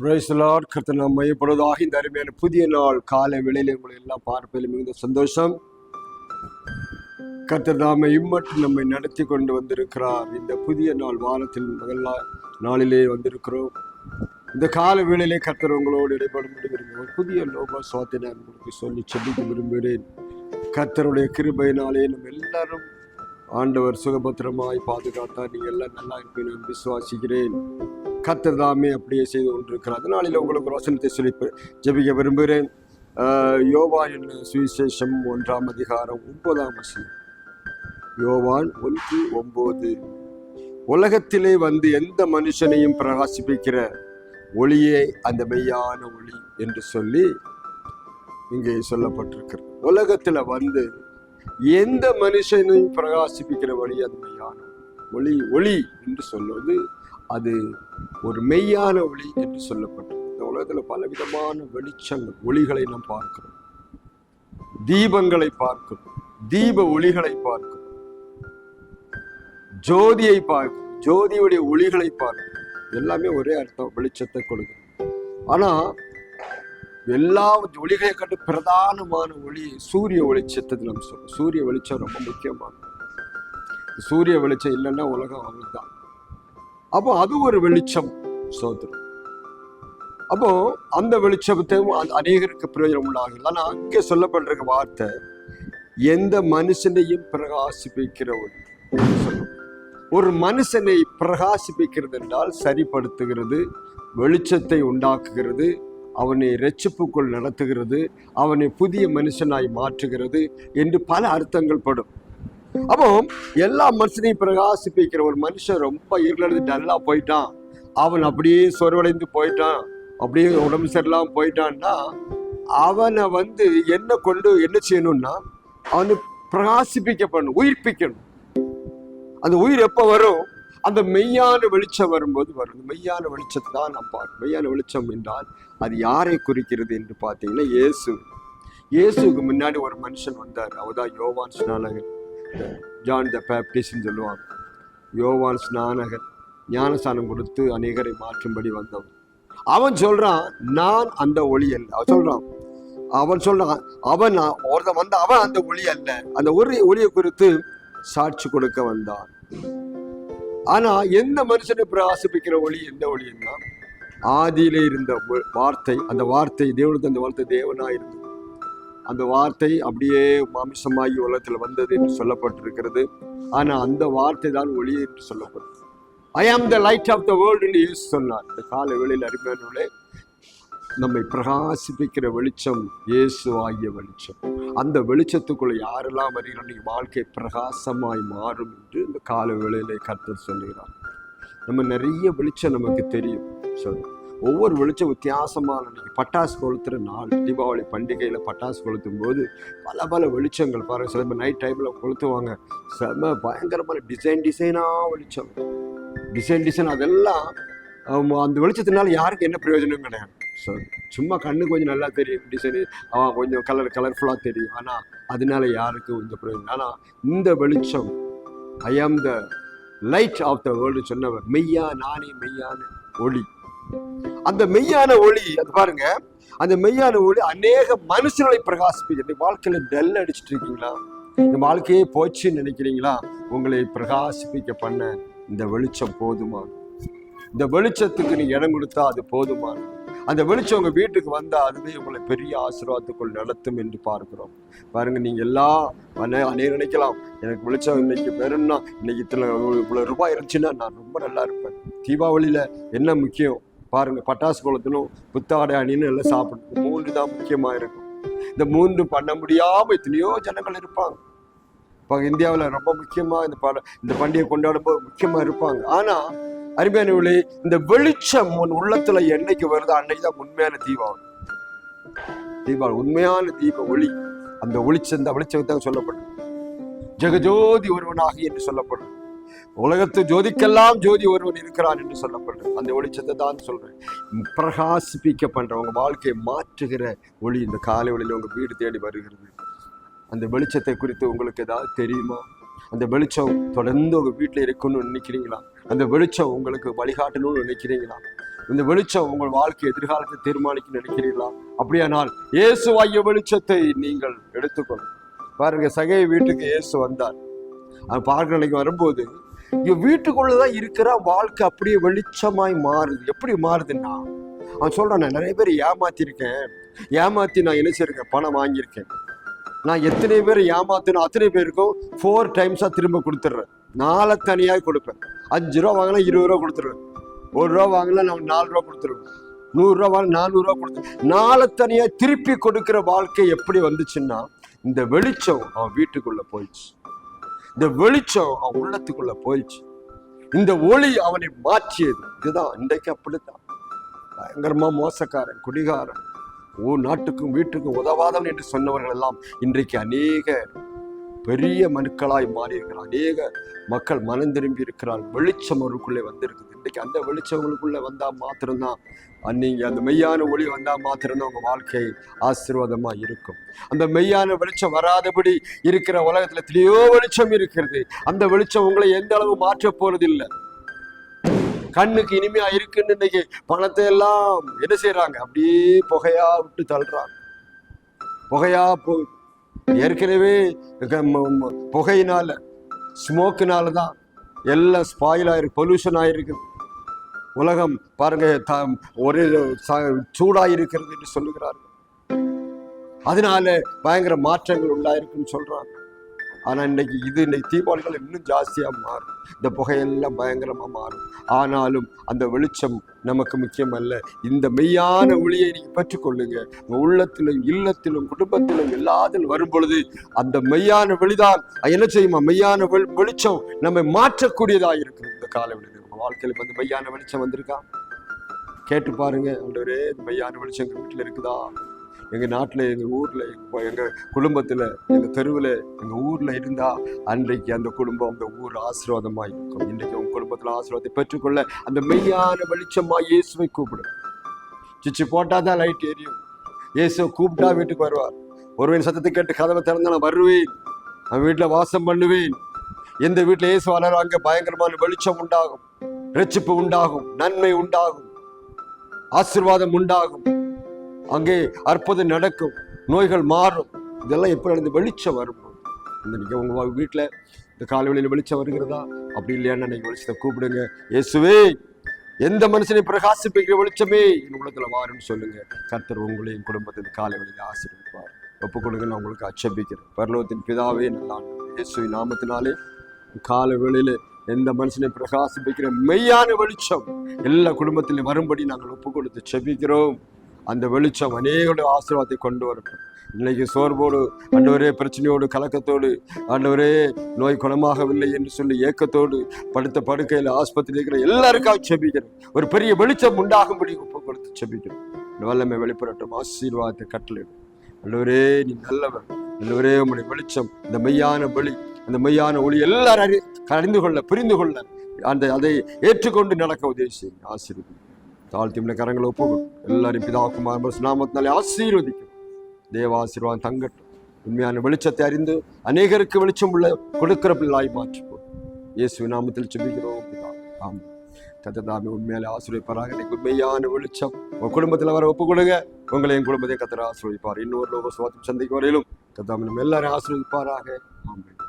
பிரைஸ்லாட் கர்த்தர் நம்மை இப்பொழுதாக இந்த அருமையான புதிய நாள் காலை வேளையில் உங்களை எல்லாம் பார்ப்பதில் மிகுந்த சந்தோஷம். கர்த்தர் நாம இம்மட்டும் நம்மை நடத்தி கொண்டு வந்திருக்கிறார். இந்த புதிய நாள் வாரத்தில் முதல் நாளிலே வந்திருக்கிறோம். இந்த கால வேளையிலே கர்த்தர் உங்களோடு இடைப்படும் விரும்புகிறேன் ஒரு புதிய லோக சுவாத்தை நான் உங்களுக்கு சொல்லி செபிக்க விரும்புகிறேன். கர்த்தருடைய கிருபையினாலே நம்ம எல்லாரும் ஆண்டவர் சுகபத்திரமாய் பாதுகாத்தார். நீங்கள் எல்லாம் நல்லா இருப்பேன் நான் விசுவாசிக்கிறேன். கத்தர் தாமே அப்படியே செய்து கொண்டிருக்கிறார். அதனால உங்களுக்கு ரோசனத்தை வசனத்தை சொல்லி ஜெபிக்க விரும்புகிறேன். ஆஹ் யோவான் சுவிசேஷம் ஒன்றாம் அதிகாரம் ஒன்பதாம் வசனம். யோவான் ஒன்று ஒன்பது உலகத்திலே வந்து எந்த மனுஷனையும் பிரகாசிப்பிக்கிற ஒளியே அந்த மெய்யான ஒளி என்று சொல்லி இங்கே சொல்லப்பட்டிருக்கிறது. உலகத்தில் வந்து எந்த மனுஷனையும் பிரகாசிப்பிக்கிற ஒளி அது மெய்யான ஒளி ஒளி என்று சொல்வது அது ஒரு மெய்யான ஒளி என்று சொல்லப்பட்டது இந்த உலகத்தில் பல விதமான வெளிச்சங்கள் ஒளிகளை நாம் பார்க்கிறோம். தீபங்களை பார்க்கிறோம். தீப ஒளிகளை பார்க்கிறோம். ஜோதியை பார்க்கிறோம். ஜோதியுடைய ஒளிகளை பார்க்கிறோம். எல்லாமே ஒரே அர்த்தம் வெளிச்சத்தை கொடுக்கும் ஆனா எல்லா ஒளிகளை கண்டு பிரதானமான ஒளி சூரிய வெளிச்சத்தை நம்ம சொல்லுவோம் சூரிய வெளிச்சம் ரொம்ப முக்கியமானது. சூரிய வெளிச்சம் இல்லைன்னா உலகம் அவ்வளவுதான். அப்போ அது ஒரு வெளிச்சம். சோதரம் அப்போ அந்த வெளிச்சத்தையும் அநேகருக்கு பிரயோஜனம் உண்டாகும் ஆனா அங்கே சொல்லப்படுற வார்த்தை எந்த மனுஷனையும் பிரகாசிப்பிக்கிற ஒன்று ஒரு மனுஷனை பிரகாசிப்பிக்கிறது என்றால் சரிப்படுத்துகிறது வெளிச்சத்தை உண்டாக்குகிறது அவனை ரட்சிப்புக்குள் நடத்துகிறது அவனை புதிய மனுஷனாய் மாற்றுகிறது என்று பல அர்த்தங்கள் படும். அப்போ எல்லா மனுஷனையும் பிரகாசிப்பிக்கிற ஒரு மனுஷன் ரொம்ப இருளது டல்லா போயிட்டான். அவன் அப்படியே சொர்வடைந்து போயிட்டான். அப்படியே உடம்பு சரியில்லாம போயிட்டான்னா அவனை வந்து என்ன கொண்டு என்ன செய்யணும்னா அவனை பிரகாசிப்பிக்கப்படணும் உயிர்ப்பிக்கணும். அந்த உயிர் எப்போ வரும்? அந்த மெய்யான வெளிச்சம் வரும்போது வரும். மெய்யான வெளிச்சத்தை தான் நாம் பார்க்கணும் மெய்யான வெளிச்சம் என்றால் அது யாரை குறிக்கிறது என்று பார்த்தீங்கன்னா இயேசு. இயேசுக்கு முன்னாடி ஒரு மனுஷன் வந்தார். அவர்தான் யோவான் ஸ்நானகர் ஜான் த பேப்டிஸ்ட்னு சொல்லுவாங்க. யோவான் ஸ்நானகர் ஞானஸ்தானம் கொடுத்து அநேகரை மாற்றும்படி வந்தவன். அவன் சொல்றான் நான் அந்த ஒளி அல்ல. அவன் சொல்றான் அவன் சொல்றான் அவன் ஒருத்தன் வந்த அவன் அந்த ஒளி அல்ல. அந்த ஒரு ஒளியை குறித்து சாட்சி கொடுக்க வந்தான். ஆனால் எந்த மனுஷனை பிரகாசிப்பிக்கிற ஒளி எந்த ஒளின்னா ஆதியிலே இருந்த வார்த்தை அந்த வார்த்தை தேவனுக்கு அந்த வார்த்தை தேவனாக இருந்தது அந்த வார்த்தை அப்படியே மாமிசமாகி உலகத்தில் வந்தது என்று சொல்லப்பட்டிருக்கிறது. ஆனா அந்த வார்த்தை தான் ஒளி என்று சொல்லப்பட்டது I am the light of the world என்று இயேசு சொன்னார். இந்த கால வேளையில் அருமையானவர்களே நம்மை பிரகாசிப்பிக்கிற வெளிச்சம் இயேசு ஆகிய வெளிச்சம். அந்த வெளிச்சத்துக்குள்ள யாரெல்லாம் வருகிறோம் நீ வாழ்க்கை பிரகாசமாய் மாறும் என்று இந்த கால வேளையிலே கருத்து சொல்லுகிறார். நம்ம நிறைய வெளிச்சம் நமக்கு தெரியும். சொல்லுங்கள் ஒவ்வொரு வெளிச்சம் வித்தியாசமான இன்னைக்கு பட்டாசு கொளுத்துற நாள். தீபாவளி பண்டிகையில் பட்டாசு கொளுத்தும் போது பல பல வெளிச்சங்கள் பாருங்கள் சில பேர் நைட் டைமில் கொளுத்துவாங்க. செம பயங்கரமான டிசைன் டிசைனாக வெளிச்சம். டிசைன் டிசைன் அதெல்லாம் அந்த வெளிச்சத்தினால யாருக்கு என்ன பிரயோஜனம் கிடையாது. ஸோ சும்மா கண்ணு கொஞ்சம் நல்லா தெரியும். டிசைனு அவன் கொஞ்சம் கலர் கலர்ஃபுல்லாக தெரியும். ஆனால் அதனால யாருக்கும் இந்த பிரயோஜனம்? ஆனால் இந்த வெளிச்சம் I am the light of the world சொன்னவர். மெய்யா நானே மெய்யான ஒளி. அந்த மெய்யான ஒளி அது பாருங்க. அந்த மெய்யான ஒளி அநேக மனுஷர்களை பிரகாசிப்பீங்க வாழ்க்கையில டெல் அடிச்சுட்டு இருக்கீங்களா? இந்த வாழ்க்கையே போச்சுன்னு நினைக்கிறீங்களா? உங்களை பிரகாசிப்பிக்க பண்ண இந்த வெளிச்சம் போதுமா? இந்த வெளிச்சத்துக்கு நீ இடம் கொடுத்தா அது போதுமா? அந்த வெளிச்சம் உங்க வீட்டுக்கு வந்தா அதுவே உங்களை பெரிய ஆசீர்வாதத்துக்குள் நடத்தும் என்று பார்க்கிறோம். பாருங்க நீங்க எல்லாம் அநே- நினைக்கலாம். எனக்கு வெளிச்சம் இன்னைக்கு வேணும்னா இன்னைக்கு இத்தனை இவ்வளவு ரூபாய் இருந்துச்சுன்னா நான் ரொம்ப நல்லா இருப்பேன். தீபாவளியில என்ன முக்கியம்? பாருங்க பட்டாசு கொளுத்தணும் புத்தாடை அணின்னு எல்லாம் சாப்பிடணும் மூன்று தான் முக்கியமா இருக்கும் இந்த மூன்று பண்ண முடியாம எத்தனையோ ஜனங்கள் இருப்பாங்க. இப்போ இந்தியாவில் ரொம்ப முக்கியமா இந்த பட இந்த பண்டிகை கொண்டாடும் போது முக்கியமா இருப்பாங்க. ஆனா அருமையானவர்களே இந்த வெளிச்சம் உன் உள்ளத்துல என்னைக்கு வருதோ அன்னைக்கு தான் உண்மையான தீபாவளி. தீபாவளி உண்மையான தீப ஒளி. அந்த ஒளிச்சம் அந்த வெளிச்சம் தான் சொல்லப்படும். ஜெகஜோதி ஒருவனாக என்று சொல்லப்படும். உலகத்து ஜோதிக்கெல்லாம் ஜோதி ஒருவன் இருக்கிறான் என்று சொல்லப்படுறேன் அந்த வெளிச்சத்தை தான் சொல்றேன். பிரகாசிப்பிக்க பண்ற உங்க வாழ்க்கையை மாற்றுகிற ஒளி இந்த காலை ஒளியில் உங்க வீடு தேடி வருகிறது. அந்த வெளிச்சத்தை குறித்து உங்களுக்கு ஏதாவது தெரியுமா? அந்த வெளிச்சம் தொடர்ந்து உங்க வீட்டில் இருக்கணும்னு நினைக்கிறீங்களா? அந்த வெளிச்சம் உங்களுக்கு வழிகாட்டணும்னு நினைக்கிறீங்களா? இந்த வெளிச்சம் உங்கள் வாழ்க்கை எதிர்காலத்தை தீர்மானிக்க நினைக்கிறீர்களா அப்படியானால் இயேசுவாகிய வெளிச்சத்தை நீங்கள் எடுத்துக்கொள்ளும் பாருங்க சகை வீட்டுக்கு இயேசு வந்தார். அவன் பார்க்க வரும்போது என் வீட்டுக்குள்ளே வீட்டுக்குள்ளதான் இருக்கிற வாழ்க்கை அப்படியே வெளிச்சமாய் மாறுது. எப்படி மாறுதுன்னா அவன் சொல்றான் நான் நிறைய பேர் ஏமாத்திருக்கேன். ஏமாத்தி நான் இணைச்சிருக்கேன் பணம் வாங்கியிருக்கேன். நான் எத்தனை பேர் ஏமாத்தினோ அத்தனை பேருக்கும் ஃபோர் டைம்ஸா திரும்ப கொடுத்துட்றேன். நாளை தனியாக கொடுப்பேன். அஞ்சு ரூபா வாங்கினா இருபது ரூபா கொடுத்துருவேன் ஒரு ரூபா வாங்கினா நான் நாலு ரூபா கொடுத்துருவேன் நூறுரூவா வாங்க நானூறுரூவா கொடுத்து நாளை தனியாக திருப்பி கொடுக்குற வாழ்க்கை எப்படி வந்துச்சுன்னா இந்த வெளிச்சம் அவன் வீட்டுக்குள்ள போயிடுச்சு. இந்த வெளிச்சம் அவன் உள்ளத்துக்குள்ள போயிடுச்சு. இந்த ஒளி அவனை மாற்றியது. இதுதான் இன்றைக்கு அப்படித்தான். பயங்கரமா மோசக்காரன் குடிகாரன். ஓ நாட்டுக்கும் வீட்டுக்கும் உதவாதவன் என்று சொன்னவர்கள் எல்லாம் இன்றைக்கு அநேக பெரிய மனுக்களாய் மாறி இருக்கிறார் அநேக மக்கள் மனம் திரும்பி இருக்கிறார் வெளிச்சம் அவருக்குள்ளே வந்திருக்குது. இன்றைக்கு அந்த வெளிச்சம் வந்தால் வந்தா மாத்திரம்தான். நீங்கள் அந்த மெய்யான ஒளி வந்தால் மாத்திரம்தான் உங்கள் வாழ்க்கை ஆசீர்வாதமாக இருக்கும். அந்த மெய்யான வெளிச்சம் வராதபடி இருக்கிற உலகத்தில் எத்தனையோ வெளிச்சம் இருக்கிறது. அந்த வெளிச்சம் உங்களை எந்த அளவு மாற்ற போகிறதில்லை கண்ணுக்கு இனிமையா இருக்குன்னு இன்னைக்கு பணத்தை எல்லாம் என்ன செய்யறாங்க அப்படியே புகையா விட்டு தள்ளுறாங்க. புகையா போ ஏற்கனவே புகையினால ஸ்மோக்கினால தான் எல்லாம் ஸ்பாயில் ஆயிருக்கு பொல்யூஷன் ஆயிருக்குது உலகம் பாருங்க த- ஒரே ச- சூடாயிருக்கிறது என்று சொல்லுகிறார்கள். அதனால பயங்கர மாற்றங்கள் உண்டாயிருக்குன்னு சொல்றாங்க. ஆனால் இன்னைக்கு இது இன்னைக்கு தீபாவளிகள் இன்னும் ஜாஸ்தியாக மாறும். இந்த புகையெல்லாம் பயங்கரமாக மாறும். ஆனாலும் அந்த வெளிச்சம் நமக்கு முக்கியமல்ல. இந்த மெய்யான ஒளியை நீங்கள் பெற்றுக்கொள்ளுங்க. உங்கள் உள்ளத்திலும் இல்லத்திலும் குடும்பத்திலும் எல்லாத்திலும் வரும்பொழுது அந்த மெய்யான வெளிதான் என்ன செய்யுமா? மெய்யான வெளி- வெளிச்சம் நம்மை மாற்றக்கூடியதாக இருக்குது இந்த கால வெளியில் வாழ்க்கையில் வாழ்க்கையில வந்து மெய்யான வெளிச்சம் வந்திருக்கா? கேட்டு பாருங்க ஒன்றே மெய்யான வெளிச்சம் எங்கள் வீட்டில் இருக்குதா? எங்கள் நாட்டில் எங்கள் ஊரில் எங்கள் குடும்பத்தில் எங்கள் தெருவில் தெருவுல ஊரில் இருந்தால் அன்றைக்கு அந்த குடும்பம் அந்த ஊர் ஆசீர்வாதமாக இருக்கும் இன்றைக்கு உங்கள் குடும்பத்தில் ஆசீர்வாதத்தை பெற்றுக்கொள்ள அந்த மெய்யான வெளிச்சமாக இயேசுவை கூப்பிடும் போட்டால் தான் லைட் எரியும். இயேசுவை கூப்பிட்டா வீட்டுக்கு வருவார். ஒருவன் சத்தத்தை கேட்டு கதவை திறந்தா நான் வருவேன். நான் வீட்டில் வாசம் பண்ணுவேன். எந்த வீட்டில் இயேசு வராரோ அங்கே பயங்கரமான வெளிச்சம் உண்டாகும். ரட்சிப்பு உண்டாகும். நன்மை உண்டாகும். ஆசீர்வாதம் உண்டாகும். அங்கே அற்புதம் நடக்கும் நோய்கள் மாறும். இதெல்லாம் எப்படி நடந்து வெளிச்சம் வரும்? இந்த உங்க வீட்டில் இந்த காலவெளியில் வெளிச்சம் வருகிறதா? அப்படி இல்லையான்னு நீங்கள் வெளிச்சத்தை கூப்பிடுங்க. இயேசுவே எந்த மனுஷனை பிரகாசிப்பிக்கிற வெளிச்சமே என் உலகத்தில் வாருன்னு சொல்லுங்க. கர்த்தர் உங்களையும் குடும்பத்தின் காலவெளியில் ஆசீர்வதிப்பார். ஒப்பு கொடுங்க நான் உங்களுக்கு அச்சபிக்கிறேன். பரலோகத்தின் பிதாவே நல்லா இயேசுவின் நாமத்தினாலே காலை எந்த மனுஷனை பிரகாசிப்பிக்கிற மெய்யான வெளிச்சம் எல்லா குடும்பத்திலும் வரும்படி நாங்கள் ஒப்பு கொடுத்து செபிக்கிறோம். அந்த வெளிச்சம் அநேகளுடைய ஆசீர்வாதத்தை கொண்டு வரட்டும். இன்னைக்கு சோர்வோடு ஆண்டவரே பிரச்சனையோடு கலக்கத்தோடு ஆண்டவரே நோய் குணமாகவில்லை என்று சொல்லி ஏக்கத்தோடு படுத்த படுக்கையில் ஆஸ்பத்திரி இருக்கிற எல்லாருக்காக செபிக்கிறேன். ஒரு பெரிய வெளிச்சம் உண்டாகும்படி ஒப்பு கொடுத்து செபிக்கிறேன். வல்லமை வெளிப்படட்டும். ஆசீர்வாதத்தை கட்டளையிடும் ஆண்டவரே நீ நல்லவர். ஆண்டவரே உங்களுடைய வெளிச்சம் இந்த மெய்யான வெளி அந்த மெய்யான ஒளி எல்லாரும் அறி- அறிந்து கொள்ள புரிந்து கொள்ள. அந்த அதை ஏற்றுக்கொண்டு நடக்க உதவி செய்யும் ஆசீர்வதி தாழ்த்தி கரங்களை ஒப்புக்கும் எல்லாரும் பிதாக்குமார் நாமத்தினாலே ஆசீர்வதிக்கும். தேவ ஆசீர்வாதம் தங்கட்டும். உண்மையான வெளிச்சத்தை அறிந்து அநேகருக்கு வெளிச்சம் உள்ள கொடுக்கிற பிள்ளாய் மாற்றுவோம் இயேசு நாமத்தில் செபிக்கிறோம் பிதா. ஆமாம் கத்ததாமி உண்மையாலே ஆசீர்வதிப்பாராக. எனக்கு உண்மையான வெளிச்சம். உங்கள் குடும்பத்தில் வர ஒப்பு கொடுங்க உங்களை என் குடும்பத்தை கத்தர ஆசீர்வதிப்பார். இன்னொரு லோக சுவாத்தம் சந்திக்கும் வரையிலும் கத்தாமி நம்ம எல்லாரும் ஆசிரியப்பாராக ஆமென்.